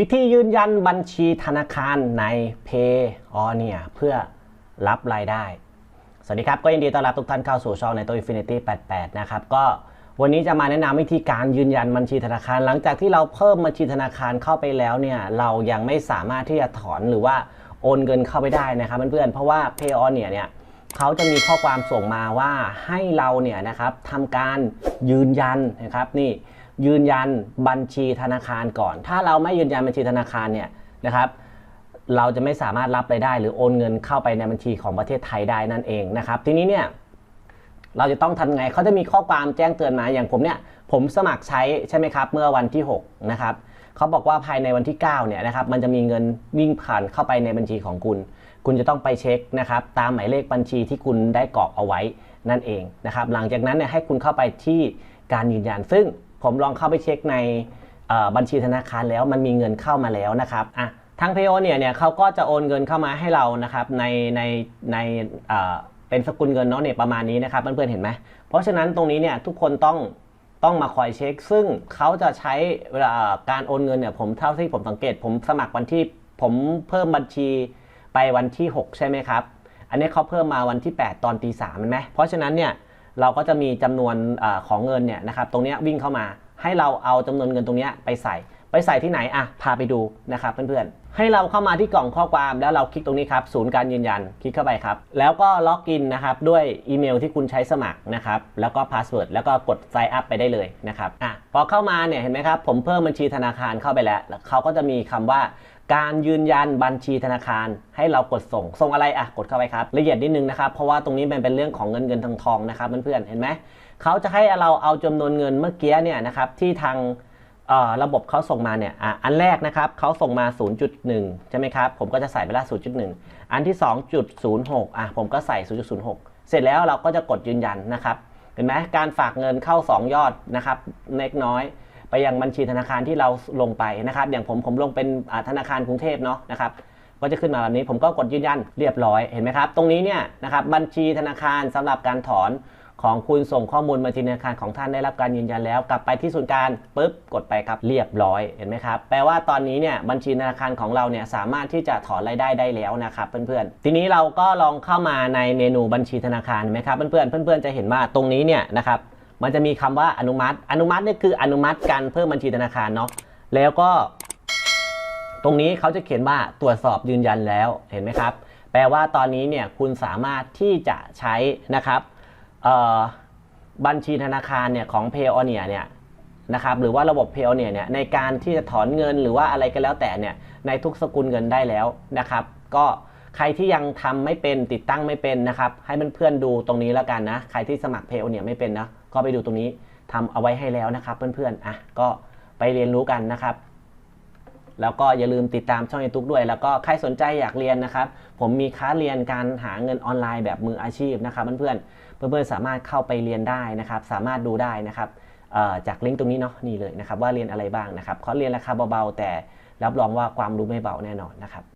วิธียืนยันบัญชีธนาคารใน Pay o n e r เพื่อรับรายได้ สวัสดีครับ ก็ยินดีต้อนรับทุกท่านเข้าสู่ช่องในตัว Infinity 88 นะครับ ก็วันนี้จะมาแนะนำวิธีการยืนยันบัญชีธนาคาร หลังจากที่เราเพิ่มบัญชีธนาคารเข้าไปแล้วเนี่ยเรายังไม่สามารถที่จะถอนหรือว่าโอนเงินเข้าไปได้นะครับเพื่อนๆเพราะว่า Pay o n e r เนี่ยเขาจะมีข้อความส่งมาว่าให้เราเนี่ยนะครับทำการยืนยันนะครับนี่ ยืนยันบัญชีธนาคารก่อน ถ้าเราไม่ยืนยันบัญชีธนาคารเนี่ยนะครับเราจะไม่สามารถรับรายได้ หรือโอนเงินเข้าไปในบัญชีของประเทศไทยได้นั่นเองนะครับทีนี้เนี่ยเราจะต้องทำไงเขาจะมีข้อความแจ้งเตือนมาอย่างผมเนี่ยผมสมัครใช้ใช่ไหมครับ เมื่อวันที่6นะครับเขาบอกว่าภายในวันที่9เนี่ยนะครับมันจะมีเงินวิ่งผ่านเข้าไปในบัญชีของคุณ คุณจะต้องไปเช็คนะครับตามหมายเลขบัญชีที่คุณได้กรอกเอาไว้นั่นเองนะครับหลังจากนั้นเนี่ยให้คุณเข้าไปที่การยืนยันซึ่ง ผมลองเข้าไปเช็คในบัญชีธนาคารแล้วมันมีเงินเข้ามาแล้วนะครับอะทางเพโอเนี่ยเนี่ยเขาก็จะโอนเงินเข้ามาให้เรานะครับในในในเอ่อเป็นสกุลเงินเนาะเนี่ยประมาณนี้นะครับเพื่อนๆเห็นไหมเพราะฉะนั้นตรงนี้เนี่ยทุกคนต้องต้องมาคอยเช็ค ซึ่งเขาจะใช้เวลาการโอนเงินเนี่ยผมเท่าที่ผมสังเกต ผมสมัครวันที่ผมเพิ่มบัญชีไปวันที่ 6 ใช่ไหมครับ อันนี้เขาเพิ่มมาวันที่ 8 ตอนตีสามเห็นไหมเพราะฉะนั้นเนี่ย เราก็จะมีจำนวนอของเงินเนี่ยนะครับตรงนี้วิ่งเข้ามาให้เราเอาจำนวนเงินตรงนี้ไปใส่ ไปใส่ที่ไหนอะพาไปดูนะครับเพื่อนๆ ให้เราเข้ามาที่กล่องข้อความแล้วเราคลิกตรงนี้ครับศูนย์การยืนยันคลิกเข้าไปครับ แล้วก็ล็อกอินนะครับด้วยอีเมลที่คุณใช้สมัครนะครับแล้วก็พาสเวิร์ดแล้วก็กด sign up ไปได้เลยนะครับอะพอเข้ามาเนี่ยเห็นไหมครับผมเพิ่มบัญชีธนาคารเข้าไปแล้วเขาก็จะมีคำว่าการยืนยันบัญชีธนาคารให้เรากดส่ง ส่งอะไรอะกดเข้าไปครับละเอียดนิดนึงนะครับ เพราะว่าตรงนี้มันเป็นเรื่องของเงินเงินทองทองนะครับเพื่อนๆเห็นไหมเขาจะให้เราเอาจำนวนเงินเมื่อกี้เนี่ยนะครับที่ทาง ระบบเขาส่งมาเนี่ยออันแรกนะครับเขาส่งมา 0.1 ใช่ไหมครับ ผมก็จะใส่ไปละ 0.1 อันที่ 2.06อะผมก็ใส่ 0.06 เสร็จแล้วเราก็จะกดยืนยันนะครับ เห็นไหมการฝากเงินเข้า 2 ยอดนะครับเล็กน้อย ไปยังบัญชีธนาคารที่เราลงไปนะครับ อย่างผมผมลงเป็นธนาคารกรุงเทพเนาะนะครับก็จะขึ้นมาแบบนี้ผมก็กดยืนยันเรียบร้อยเห็นไหมครับ ตรงนี้เนี่ยนะครับบัญชีธนาคารสำหรับการถอน ของคุณส่งข้อมูลบัญชีธนาคารของท่านได้รับการยืนยันแล้ว กลับไปที่ศูนย์การปุ๊บกดไปครับเรียบร้อยเห็นไหมครับแปลว่าตอนนี้เนี่ยบัญชีธนาคารของเราเนี่ยสามารถที่จะถอนรายได้ได้แล้วนะครับเพื่อนๆ ทีนี้เราก็ลองเข้ามาในเมนูบัญชีธนาคารเห็นไหมครับเพื่อนๆเพื่อนๆจะเห็นว่าตรงนี้เนี่ยนะครับมันจะมีคำว่าอนุมัติ อนุมัติเนี่ยคืออนุมัติการเพิ่มบัญชีธนาคารเนาะแล้วก็ ตรงนี้เขาจะเขียนว่าตรวจสอบยืนยันแล้วเห็นไหมครับ แปลว่าตอนนี้เนี่ยคุณสามารถที่จะใช้นะครับ บัญชีธนาคารเนี่ยของ p a y o n e r เนี่ยนะครับหรือว่าระบบ p a y o n e r เนี่ยในการที่จะถอนเงินหรือว่าอะไรก็แล้วแต่เนี่ยในทุกสกุลเงินได้แล้วนะครับ ก็ใครที่ยังทำไม่เป็นติดตั้งไม่เป็นนะครับ ให้เพื่อนๆดูตรงนี้แล้วกันนะ ใครที่สมัคร p a y o n e r ไม่เป็นนะก็ไปดูตรงนี้ทำเอาไว้ให้แล้วนะครับ เพื่อนๆอะก็ไปเรียนรู้กันนะครับ แล้วก็อย่าลืมติดตามช่องยูทูบด้วย แล้วก็ใครสนใจอยากเรียนนะครับ ผมมีค้าเรียนการหาเงินออนไลน์แบบมืออาชีพนะครับเพื่อนๆ เพื่อนๆสามารถเข้าไปเรียนได้นะครับ สามารถดูได้นะครับจากลิงก์ตรงนี้เนาะนี่เลยนะครับว่าเรียนอะไรบ้างนะครับขอเรียนราคาเบาๆ แต่รับรองว่าความรู้ไม่เบาแน่นอนนะครับ